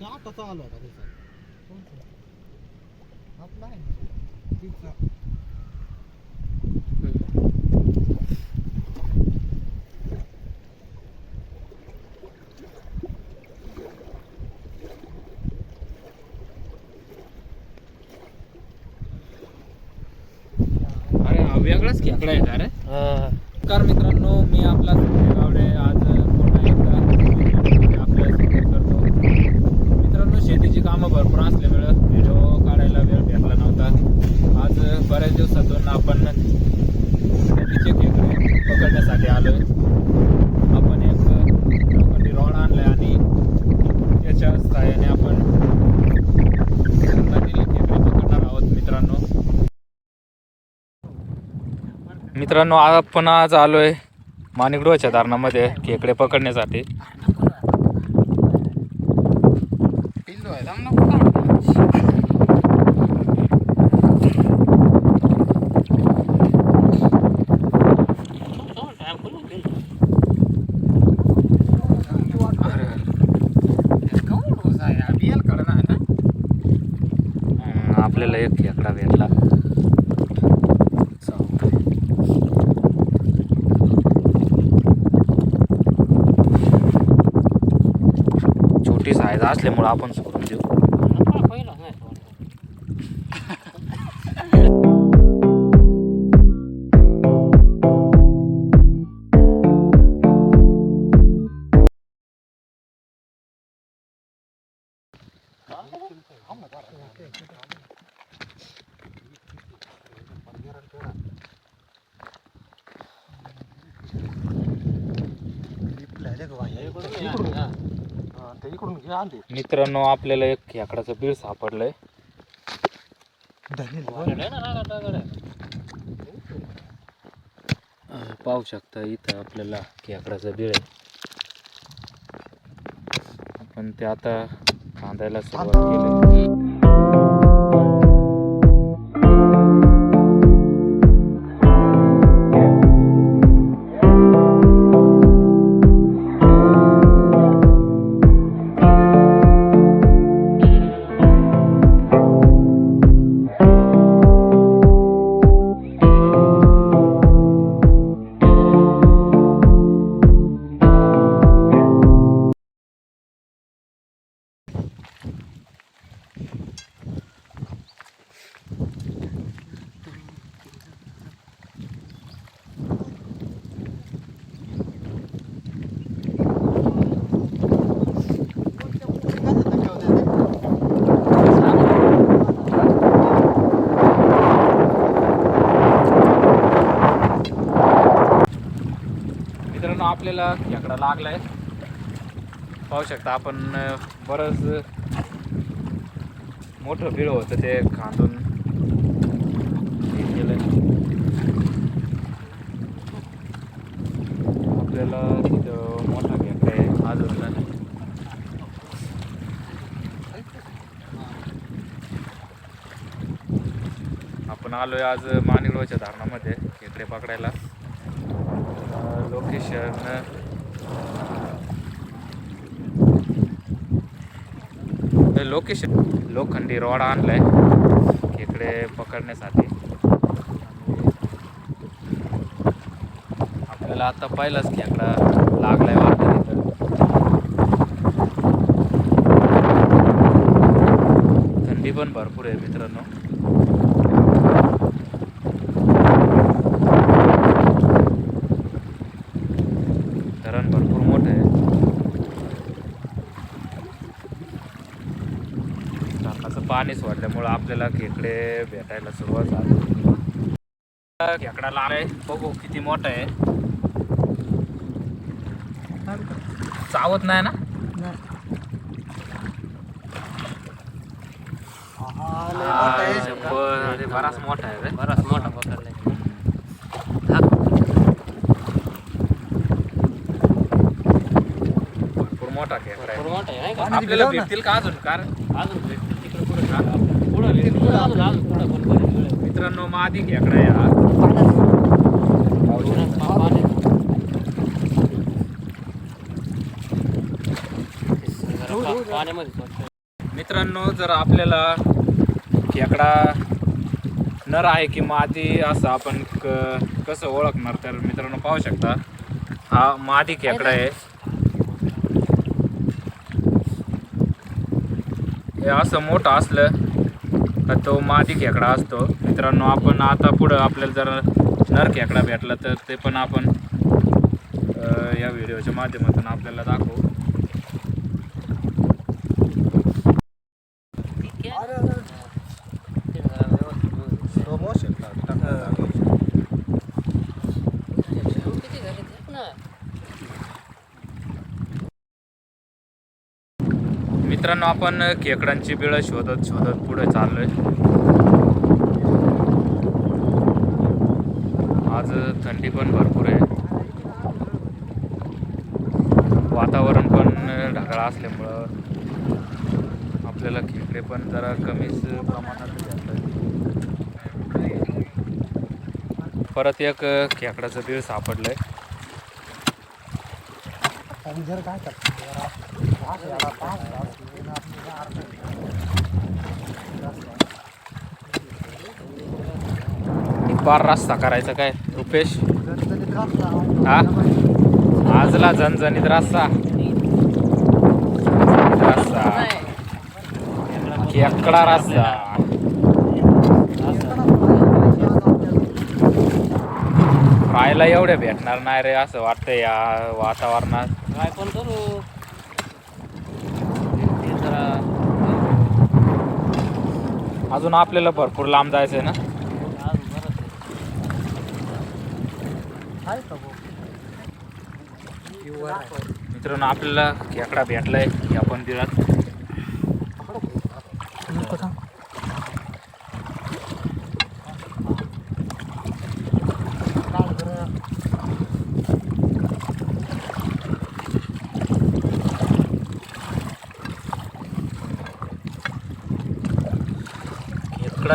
गाठाचा आला होता त्याचा. आपला आहे तिचा अरे हा वेगळाच खेकडा आहे का रे नमस्कार मित्रांनो मी आपला संजय गावडे आज पुन्हा एकदा आपल्या support करतो मित्रांनो शेतीची कामं भरपूर असल्यामुळं व्हिडिओ काढायला वेळ भेटला नव्हता आज बऱ्याच दिवसातून आपण नदीचे खेकडे पकडण्यासाठी आलोय आपण एक लोखंडी रॉड आणलाय आणि त्याच्या सहाय्याने आपण नदीला खेकडे पकडणार आहोत मित्रांनो मित्रांनो आपण आज आलोय माणिकडोच्या धरणामध्ये खेकडे पकडण्यासाठी पिल्लो आहे जाम नको काढू. केवढं आहे? हा बियल काढ ना, ना. हम्म, आपल्याला एक खेकडा भेटला छोटी साईज असल्यामुळं आपण सोडून मित्रांनो आपल्याला एक खेकडाचं बीळ सापडलंय. अं, पाहू शकता इथं आपल्याला खेकडाचं बीळ आहे. आपण ते आता कांदायला सुरुवात केली. आपल्याला खेकडा लागलाय. पाहू शकता आपण बरंच मोठं बिळ होतं ते खांदून. केलं आपल्याला तिथं मोठा खेकडा आहे अजून आपण आलोय आज मानिरोच्या धारणामध्ये खेकडे पकडायला. लोकेशन लोकेशन लोखंडी रॉड आणलाय खेकडे पकडण्यासाठी आपल्याला आता पहिलाच खेकडा लागलाय वाटतं थंडी पण भरपूर आहे मित्रांनो धरण भरपूर मोठं आहे धरणाचं पाणी सोडल्यामुळं आपल्याला खेकडे भेटायला सुरुवात झाली. खेकडा लागलाय बघू किती मोठा आहे. चावत नाही ना? आहे. बराच मोठा आहे. बराच मोठा पकडलाय भरपूर मोठा खेकडा आहे आहे आपल्याला. भेटतील का अजून? कारण अजून भेटतील तिकडे पुढे मित्रांनो मादी खेकडा आहे मित्रांनो जर आपल्याला खेकडा नर आहे की मादी असं आपण क कसं ओळखणार तर मित्रांनो पाहू शकता. हा मादी खेकडा आहे. हे असं मोठं असलं का तो मादी खेकडा असतो. मित्रांनो आपण आता पुढं आपल्याला जर नर खेकडा भेटला तर ते पण आपण या व्हिडिओच्या माध्यमातून आपल्याला दाखवू. मित्रांनो आपण खेकडांची बिळं शोधत शोधत पुढे चाललोय. आज थंडी पण भरपूर आहे. वातावरण पण ढगाळ असल्यामुळं आपल्याला खेकडे पण जरा कमीच प्रमाणात परत एक खेकडाचं बिळ सापडलंय. जर काय पार रस्ता करायचा काय रुपेश? हा? आजला झणझणीत रस्ता. रस्ता. खेकडा रस्ता. पाहायला एवढे भेटणार नाही रे असं वाटतं या वातावरणात. काय पण करू ते जरा अजून आपल्याला भरपूर लांब जायचं आहे ना आहे. मित्रांनो आपल्याला खेकडा भेटलाय या मंदिरात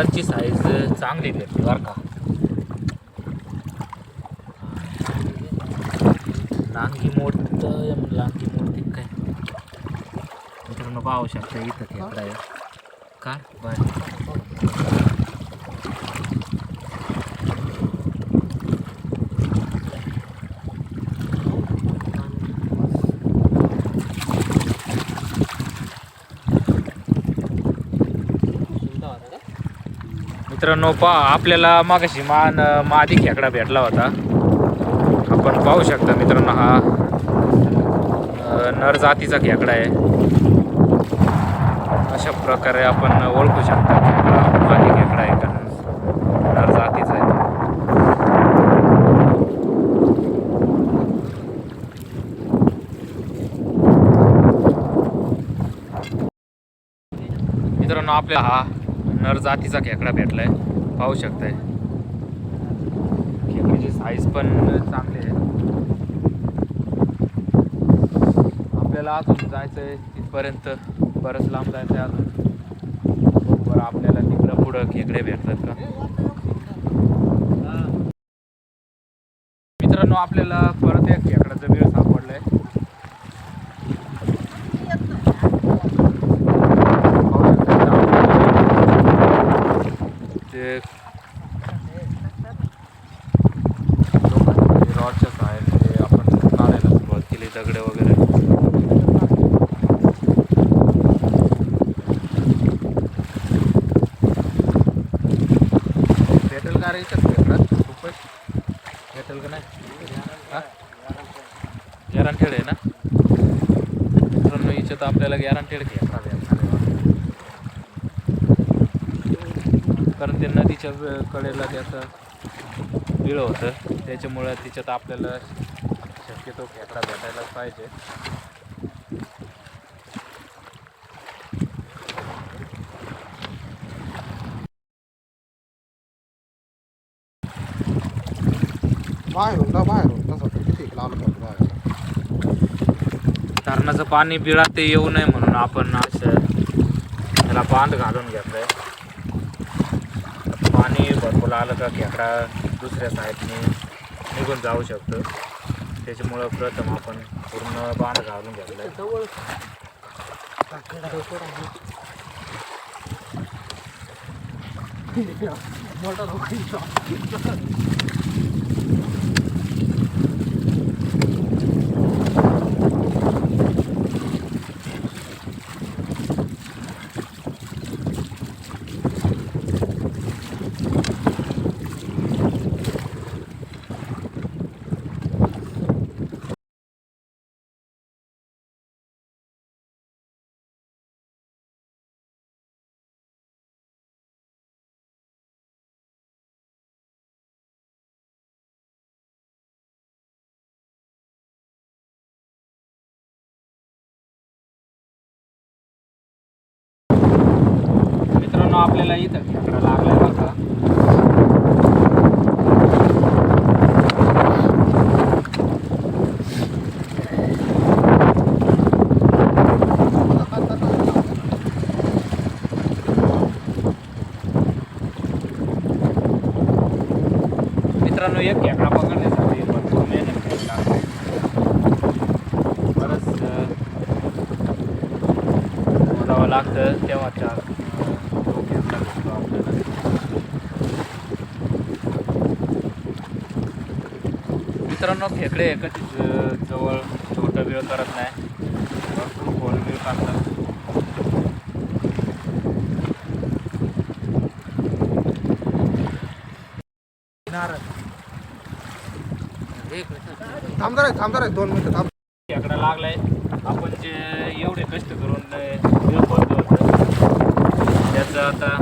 कलरची साईज चांगली भेटली बरं का. लांगी मोठ लांगी मोठी काय? मित्रांनो पाहू शकता इथं खेकडा आहे. का बाय मित्रांनो पा आपल्याला मागाशी मान मादी खेकडा भेटला होता. आपण पाहू शकता मित्रांनो हा नर जातीचा खेकडा आहे. अशा प्रकारे आपण ओळखू शकता खेकडा मादी खेकडा आहे का? नर जातीचा आहे. मित्रांनो आपल्या हा नर जातीचा खेकडा भेटला आहे पाहू शकताय. खेकडीची साईज पण चांगली आहे. आपल्याला अजून जायचं आहे तिथपर्यंत. बरंच लांब जायचं आहे अजून. बघू बरं आपल्याला तिकडं पुढं खेकडे भेटतात का? मित्रांनो आपल्याला परत एक खेकड्याचं वेळ सापडलंय. आहे म्हणजे ते रॉडच्या सहाय्याने आपण काढायला सुरुवात केली दगडे वगैरे. भेटेल का रे खूपच. भेटेल का नाही? हा? गॅरंटेड आहे ना? मित्रांनो तर आपल्याला गॅरंटेड घ्या भेटणार आहे कारण ते नदीच्या व- कडेला त्याचं बिळ होतं. त्याच्यामुळं तिच्यात आपल्याला शक्यतो खेकडा भेटायलाच पाहिजे. बाहेरून ना बाहेरून तसं किती लांब जातो बाहेर. धरणाचं पाणी बिळात ते येऊ नये म्हणून आपण असं त्याला बांध घालून घेतलंय. पाणी भरपूर आलं का खेकडा दुसऱ्या साईडने निघून जाऊ शकतो. त्याच्यामुळं प्रथम आपण पूर्ण बांध घालून घेतला मोठा लोकांचा मित्रांनो आपल्याला इथं खेकडा लागलाय बघा मित्रांनो एक खेकडा पकडण्यासाठी भरपूर मेहनत घ्यावी लागते बरंच अं, मोजावं लागतं तेव्हा चार अं, तो खेकडा भेटतो आपल्याला मित्रांनो खेकडे अं, जवळ छोटं वेळ करत नाही. भरपूर खोल वेळ करतात थांब जरा थांब जरा दोन मिनिटं थांब. खेकडा लागलाय. आपण जे एवढे कष्ट करून अं, वेळ भरलो होतं त्याचं आता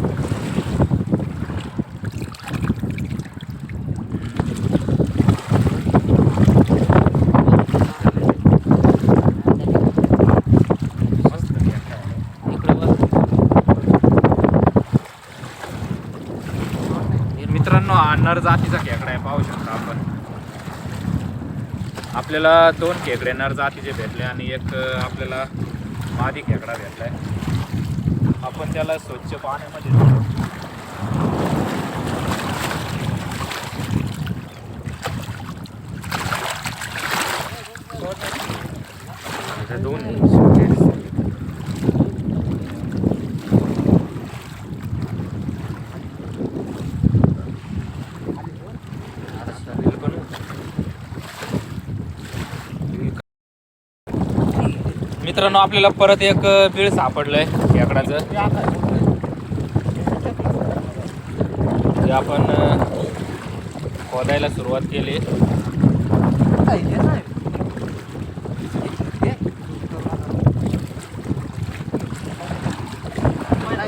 मस्त खेकडा आहे. इकडे बघ. मित्रांनो हा नर जातीचा खेकडा आहे पाहू शकता आपण. आपल्याला दोन खेकडे नर जातीचे भेटले आणि एक आपल्याला मादी खेकडा भेटलाय. आपण त्याला स्वच्छ पाण्यामध्ये आता दोन मित्रांनो आपल्याला परत एक बीळ सापडलंय खेकडाचं. ते आपण खोदायला सुरुवात केली.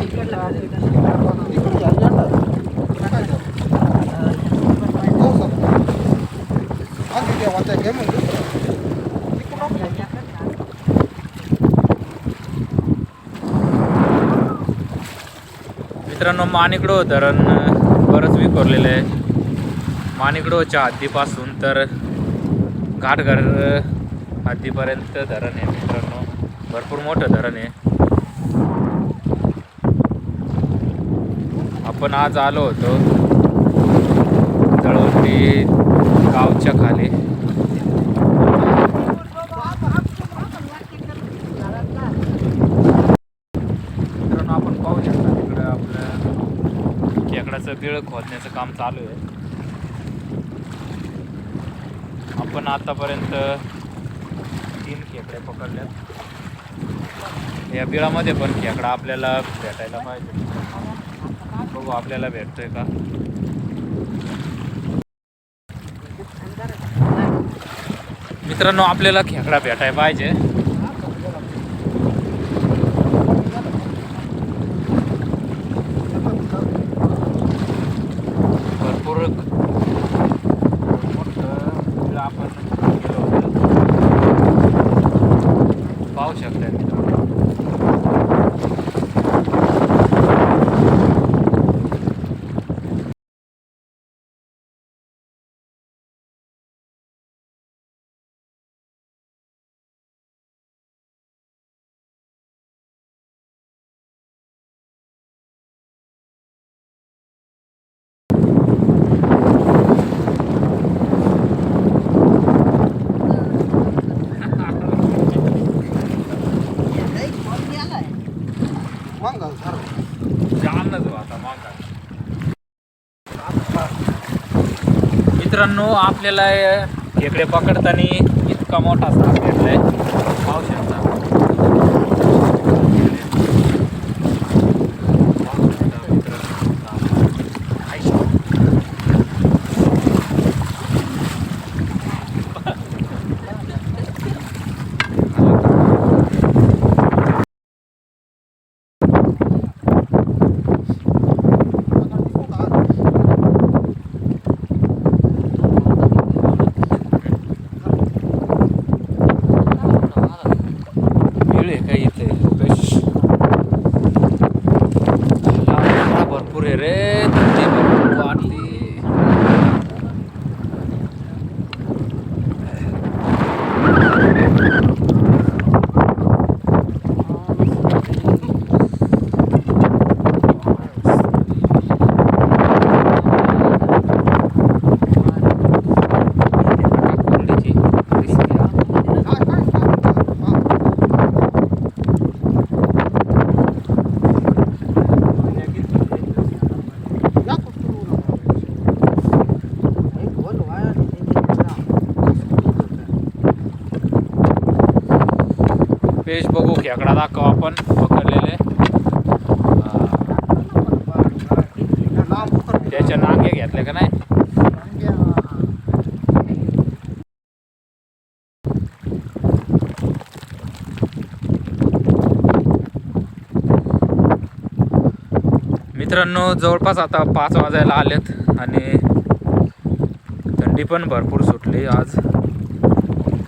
इकडे घ्या, काय हो, सर. आणखी घ्या, वाचा, घे मग दुसरं. इकडून घ्या. मित्रांनो मानिकडो धरण बरंच विखुरलेलं आहे. मानिकडोच्या हद्दीपासून तर घाटघर हद्दीपर्यंत धरण आहे मित्रांनो. भरपूर मोठं धरण आहे. आपण आज आलो होतो तळवटी गावच्या खाली मित्रांनो आपण पाहू शकता तिकडं लाकडाचं खेकडाचं खोदण्याचं काम चालू आहे. आपण आतापर्यंत तीन खेकडे पकडल्यात. या बिळामध्ये पण खेकडा आपल्याला भेटायला पाहिजे. बघू आपल्याला भेटतोय का? मित्रांनो आपल्याला खेकडा भेटायला पाहिजे भरपूर मोठं बिळ आपण गेलो होतो पाहू शकता मित्रांनो वांगा, झाड. जाम ना तू आता मागा मित्रांनो आपल्याला खेकडे पकडताना इतका मोठा साप भेटला आहे शकता पाहू शकता मित्रांनो साप. आईश. वेळ आहे का इथे लोकेश लावणा भरपूर आहे रे धंदे भरपूर वाढले कोंबडीची दिसते हा. काय काय हा. या कुठून एक बोल वाया पेज बघू खेकडा दाखव आपण पकडलेले. त्याच्या नांगे घेतले का नाही? मित्रांनो जवळपास आता पाच वाजायला आलेत आणि थंडी पण भरपूर सुटली आज.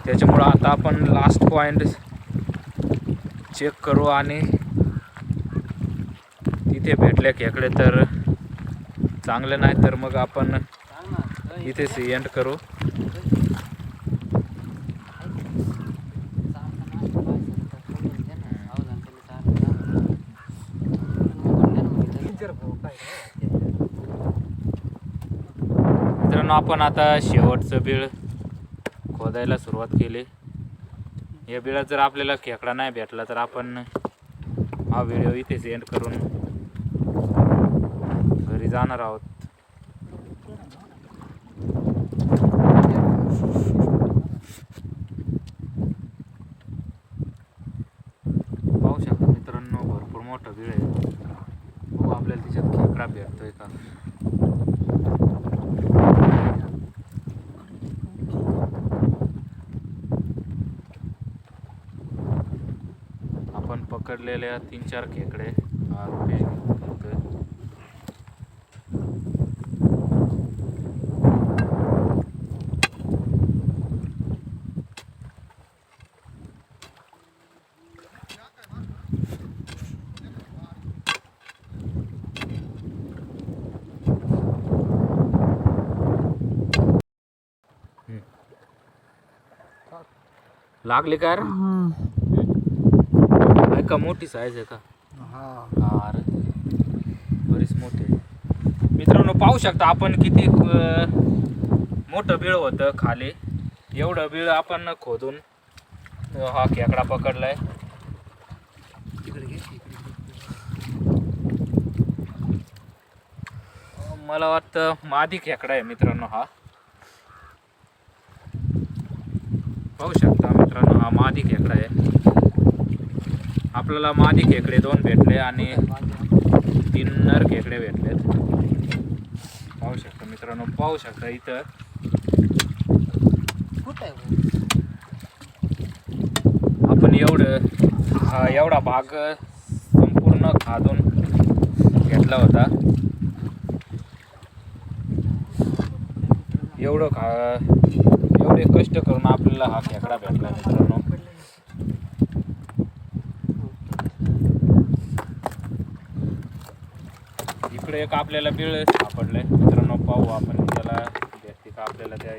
त्याच्यामुळं आता आपण लास्ट पॉईंट चेक करू आणि तिथे भेटले खेकडे तर चांगले नाही तर मग आपण इथेच एंड करू. मित्रांनो आपण आता शेवटचं बिळ खोदायला सुरुवात केली. या बिळात जर आपल्याला खेकडा नाही भेटला तर आपण हा व्हिडिओ इथेच एंड करून घरी जाणार आहोत. पाहू शकता मित्रांनो भरपूर मोठं बिळ आहे बघू आपल्याला तिच्यात खेकडा भेटतोय का आपण पकडलेल्या तीन चार खेकडे. हा लागले का रे? आहे का मोठी साईज आहे का? हा. हा अरे बरीच मोठी आहे. मित्रांनो पाहू शकता आपण किती अं, मोठं बिळ होतं खाली. एवढं बिळ आपण खोदून अं, हा खेकडा पकडलाय. अं, मला वाटतं मादी खेकडा आहे मित्रांनो हा. पाहू शकता मित्रांनो हा मादी खेकडा आहे. आपल्याला मादी खेकडे दोन भेटले आणि तीन नर खेकडे भेटलेत पाहू शकता मित्रांनो पाहू शकता इथं. आपण एवढं हा एवढा भाग संपूर्ण खादून घेतला होता. एवढं खा एवढे कष्ट करून आपल्याला हा खेकडा भेटला मित्रांनो. इकडे एक आपल्याला बिळ सापडलंय. मित्रांनो पाहू आपण. त्याला भेटते का आपल्याला त्या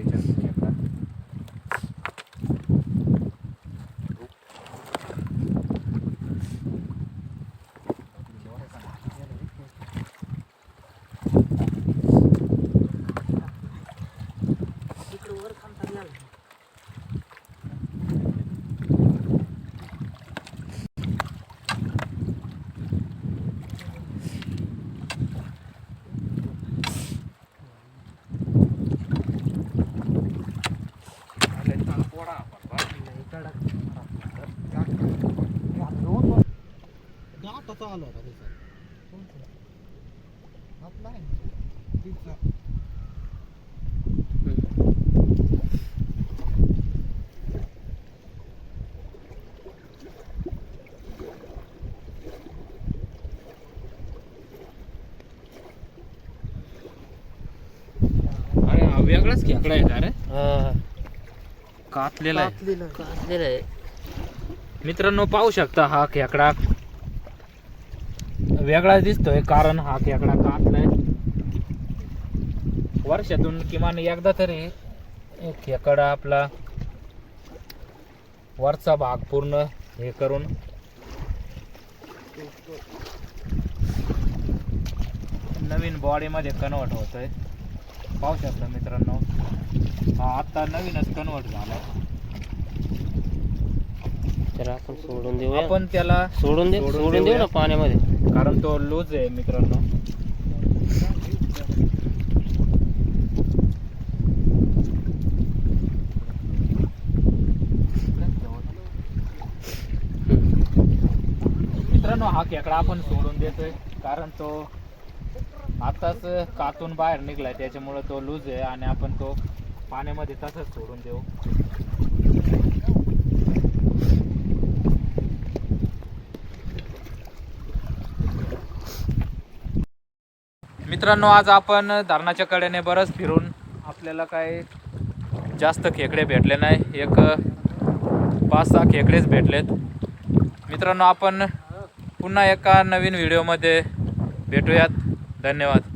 आला होता आपला आहे हा वेगळाच खेकडा आहे का रे? हा. कातलेला आहे. कातलेलं. कातलेलं आहे. मित्रांनो पाहू शकता हा खेकडा वेगळाच दिसतोय कारण हा खेकडा कातलाय वर्षातून किमान एकदा तरी एक खेकडा आपला वरचा भाग पूर्ण हे करून नवीन बॉडीमध्ये कन्वर्ट होतोय. पाहू शकता मित्रांनो हा आता नवीनच कन्वर्ट झाला तर आपण सोडून देऊ आपण त्याला सोडून दे सोडून सोडून देऊ देऊया. ना पाण्यामध्ये. कारण तो लूज आहे मित्रांनो. मित्रांनो हा खेकडा आपण सोडून देतोय. कारण तो आताच कातून बाहेर निघलाय. त्याच्यामुळे तो लूज आहे आणि आपण तो पाण्यामध्ये तसंच सोडून देऊ. मित्रांनो आज आपण धरणाच्या कडेने बरंच फिरून आपल्याला काय जास्त खेकडे भेटले नाही. एक पाच सहा खेकडेच भेटलेत. मित्रांनो आपण पुन्हा एका नवीन व्हिडिओमध्ये भेटूयात. धन्यवाद.